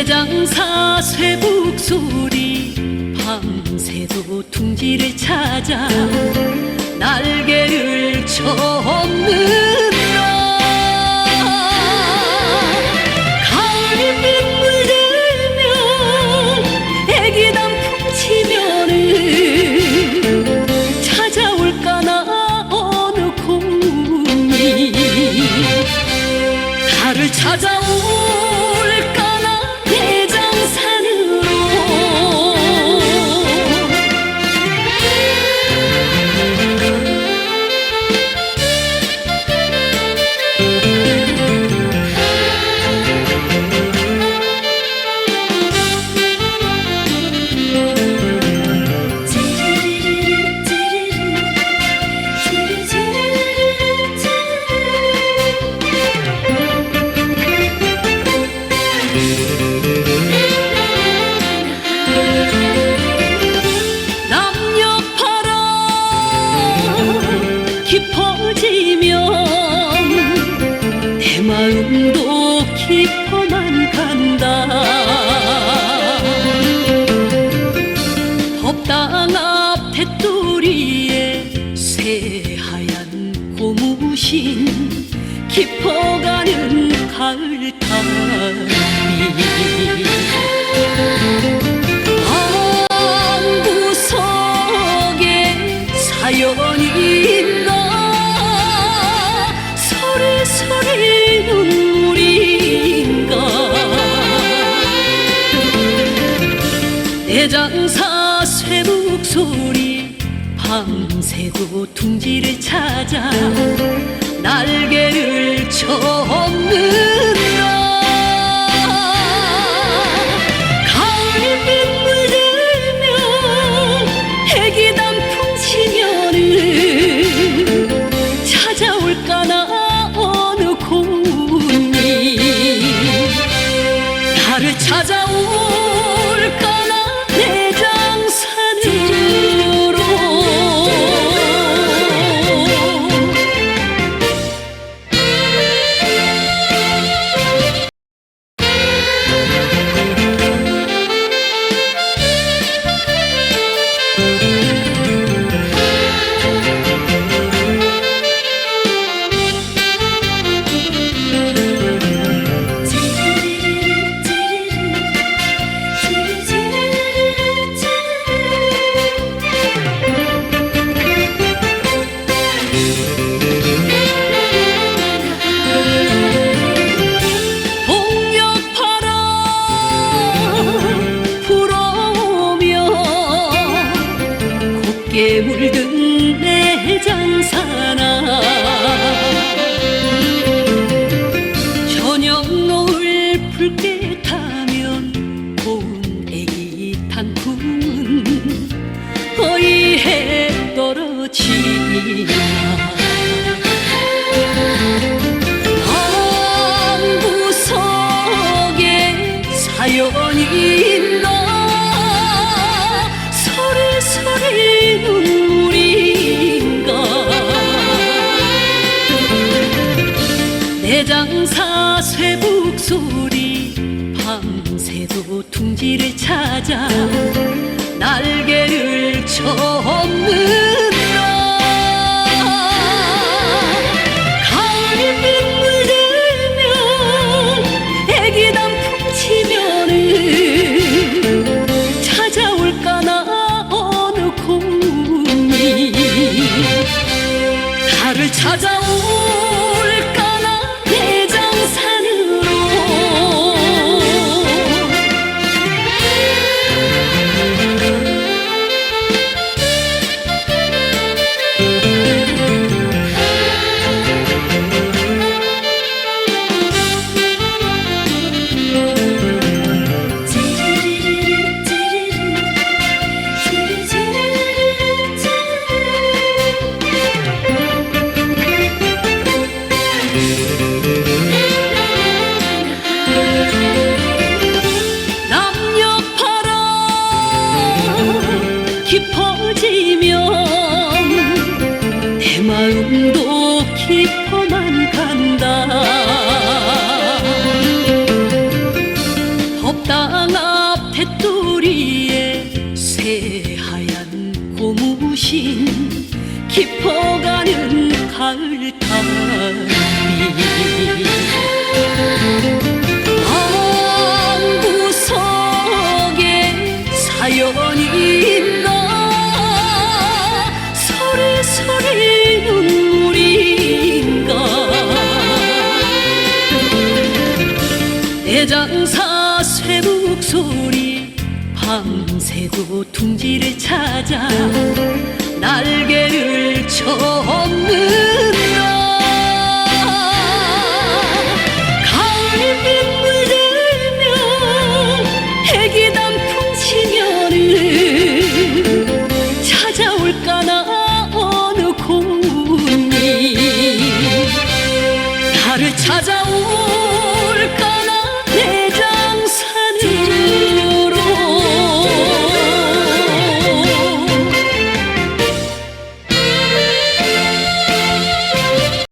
내장사 쇠북 소리. 밤새도 둥지를 찾아 날개를 쳐엎는다 가을빛 물들면 애기 단풍 치면은 찾아올까나 어느 곰이. 나를 찾아올 깊어만 간다. 법당 앞 테두리에 새하얀 고무신 깊어가는 가을 타비 내장사 쇠북 소리 밤새도 둥지를 찾아 날개를 쳐엎는다 가을빛 물들면 애기 단풍 치면은 찾아올까나 어느 곰이 나를 찾아올까 내장사 쇠북 소리. 밤새도 둥지를 찾아 날개를 쳐엎는다 가을빛 물들면 애기 단풍 치면은 찾아 묻힌 깊어가는 가을 달이. 안구석에 사연이 있나 소리소리 눈물인가 대장사 쇠목소리 밤새고 둥지를 찾아 날개를 접는다 가을빛 물들면 애기 단풍 지면은 찾아올까나 어느 공이 나를 찾아오